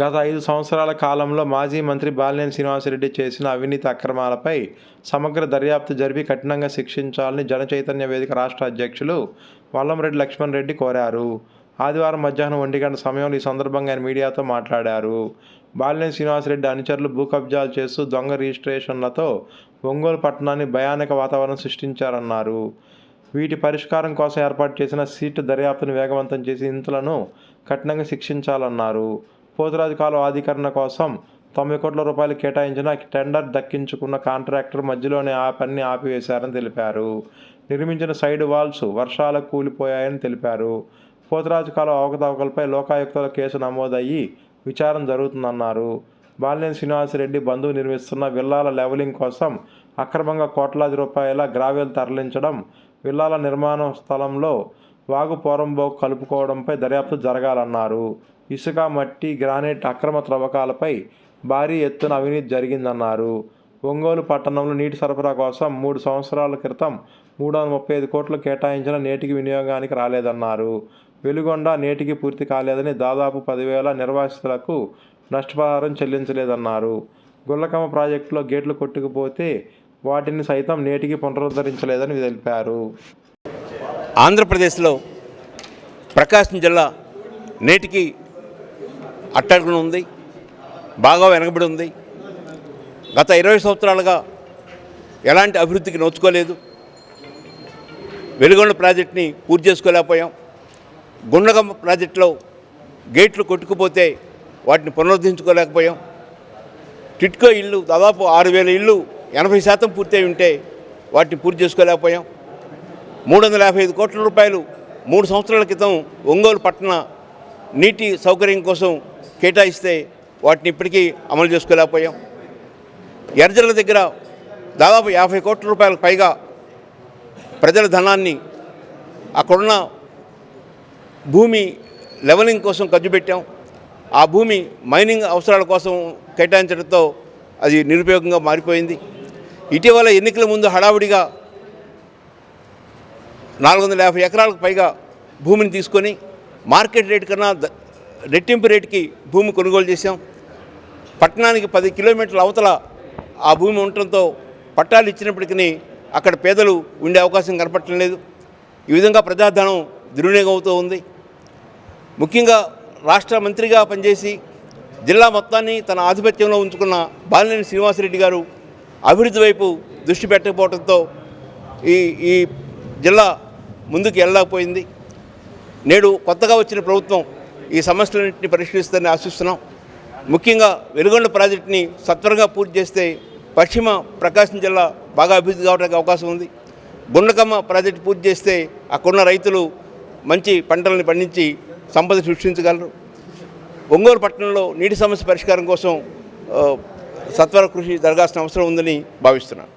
గత ఐదు సంవత్సరాల కాలంలో మాజీ మంత్రి బాలినేని శ్రీనివాసరెడ్డి చేసిన అవినీతి అక్రమాలపై సమగ్ర దర్యాప్తు జరిపి కఠినంగా శిక్షించాలని జనచైతన్య వేదిక రాష్ట్ర అధ్యక్షులు వల్లంరెడ్డి లక్ష్మణ్ రెడ్డి కోరారు. ఆదివారం మధ్యాహ్నం ఒంటి గంట సమయంలో ఈ సందర్భంగా ఆయన మీడియాతో మాట్లాడారు. బాలినేని శ్రీనివాసరెడ్డి అనుచరులు భూ కబ్జాలు చేస్తూ దొంగ రిజిస్ట్రేషన్లతో ఒంగోలు పట్టణాన్ని భయానక వాతావరణం సృష్టించారన్నారు. వీటి పరిష్కారం కోసం ఏర్పాటు చేసిన సీటు దర్యాప్తును వేగవంతం చేసి ఇంతులను కఠినంగా శిక్షించాలన్నారు. పోతురాజు కాలువ ఆధీకరణ కోసం తొంభై కోట్ల రూపాయలు కేటాయించిన టెండర్ దక్కించుకున్న కాంట్రాక్టర్ మధ్యలోనే ఆ పనిని ఆపివేశారని తెలిపారు. నిర్మించిన సైడ్ వాల్స్ వర్షాలకు కూలిపోయాయని తెలిపారు. పోతురాజు కాలువ అవకతవకలపై లోకాయుక్తల కేసు నమోదయ్యి విచారణ జరుగుతుందన్నారు. బాలినేని శ్రీనివాసరెడ్డి బంధువు నిర్మిస్తున్న విల్లాల లెవలింగ్ కోసం అక్రమంగా కోట్లాది రూపాయల గ్రావెల్ తరలించడం విల్లాల నిర్మాణ స్థలంలో వాగు పోరంబోకు కలుపుకోవడంపై దర్యాప్తు జరగాలన్నారు. ఇసుక మట్టి గ్రానైట్ అక్రమ త్రవ్వకాలపై భారీ ఎత్తున అవినీతి జరిగిందన్నారు. ఒంగోలు పట్టణంలో నీటి సరఫరా కోసం మూడు సంవత్సరాల క్రితం మూడు వందల ముప్పై ఐదు కోట్లు కేటాయించిన నేటికి వినియోగానికి రాలేదన్నారు. వెలుగొండ నేటికి పూర్తి కాలేదని దాదాపు పదివేల నిర్వాసితులకు నష్టపరిహారం చెల్లించలేదన్నారు. గుల్లకమ్మ ప్రాజెక్టులో గేట్లు కొట్టుకుపోతే వాటిని సైతం నేటికి పునరుద్ధరించలేదని తెలిపారు. ఆంధ్రప్రదేశ్లో ప్రకాశం జిల్లా నేటికి అట్టడుగున ఉంది బాగా వెనకబడి ఉంది. గత ఇరవై సంవత్సరాలుగా ఎలాంటి అభివృద్ధికి నోచుకోలేదు. వెలుగొండ ప్రాజెక్ట్ని పూర్తి చేసుకోలేకపోయాం. గుండగమ్మ ప్రాజెక్టులో గేట్లు కొట్టుకుపోతే వాటిని పునరుద్ధరించుకోలేకపోయాం. టిట్కో ఇల్లు దాదాపు ఆరు వేల ఇల్లు ఎనభై శాతం పూర్తయి ఉంటే వాటిని పూర్తి చేసుకోలేకపోయాం. మూడు వందల యాభై ఐదు కోట్ల రూపాయలు మూడు సంవత్సరాల క్రితం ఒంగోలు పట్టణ నీటి సౌకర్యం కోసం కేటాయిస్తే వాటిని ఇప్పటికీ అమలు చేసుకోలేకపోయాం. ఎర్జల దగ్గర దాదాపు యాభై కోట్ల రూపాయలకు పైగా ప్రజల ధనాన్ని అక్కడున్న భూమి లెవలింగ్ కోసం ఖర్చు పెట్టాం. ఆ భూమి మైనింగ్ అవసరాల కోసం కేటాయించడంతో అది నిరుపయోగంగా మారిపోయింది. ఇటీవల ఎన్నికల ముందు హడావుడిగా నాలుగు వందల యాభై ఎకరాలకు పైగా భూమిని తీసుకొని మార్కెట్ రేట్ కన్నా రెట్టింపు రేటుకి భూమి కొనుగోలు చేశాం. పట్టణానికి పది కిలోమీటర్ల అవతల ఆ భూమి ఉండటంతో పట్టాలు ఇచ్చినప్పటికీ అక్కడ పేదలు ఉండే అవకాశం కనపడటం లేదు. ఈ విధంగా ప్రజాధనం దుర్వినియోగం అవుతూ ఉంది. ముఖ్యంగా రాష్ట్ర మంత్రిగా పనిచేసి జిల్లా మొత్తాన్ని తన ఆధిపత్యంలో ఉంచుకున్న బాలినేని శ్రీనివాసరెడ్డి గారు అభివృద్ధి వైపు దృష్టి పెట్టకపోవడంతో ఈ ఈ జిల్లా ముందుకు వెళ్ళకపోయింది నేడు కొత్తగా వచ్చిన ప్రభుత్వం ఈ సమస్యలన్నింటినీ పరిష్కరిస్తుందని ఆశిస్తున్నాం. ముఖ్యంగా వెలుగొండ ప్రాజెక్టుని సత్వరంగా పూర్తి చేస్తే పశ్చిమ ప్రకాశం జిల్లా బాగా అభివృద్ధి కావడానికి అవకాశం ఉంది. గుండకమ్మ ప్రాజెక్టు పూర్తి చేస్తే అక్కడున్న రైతులు మంచి పంటలను పండించి సంపద సృష్టించగలరు. ఒంగోలు పట్టణంలో నీటి సమస్య పరిష్కారం కోసం సత్వర కృషి జరగాల్సిన అవసరం ఉందని భావిస్తున్నాను.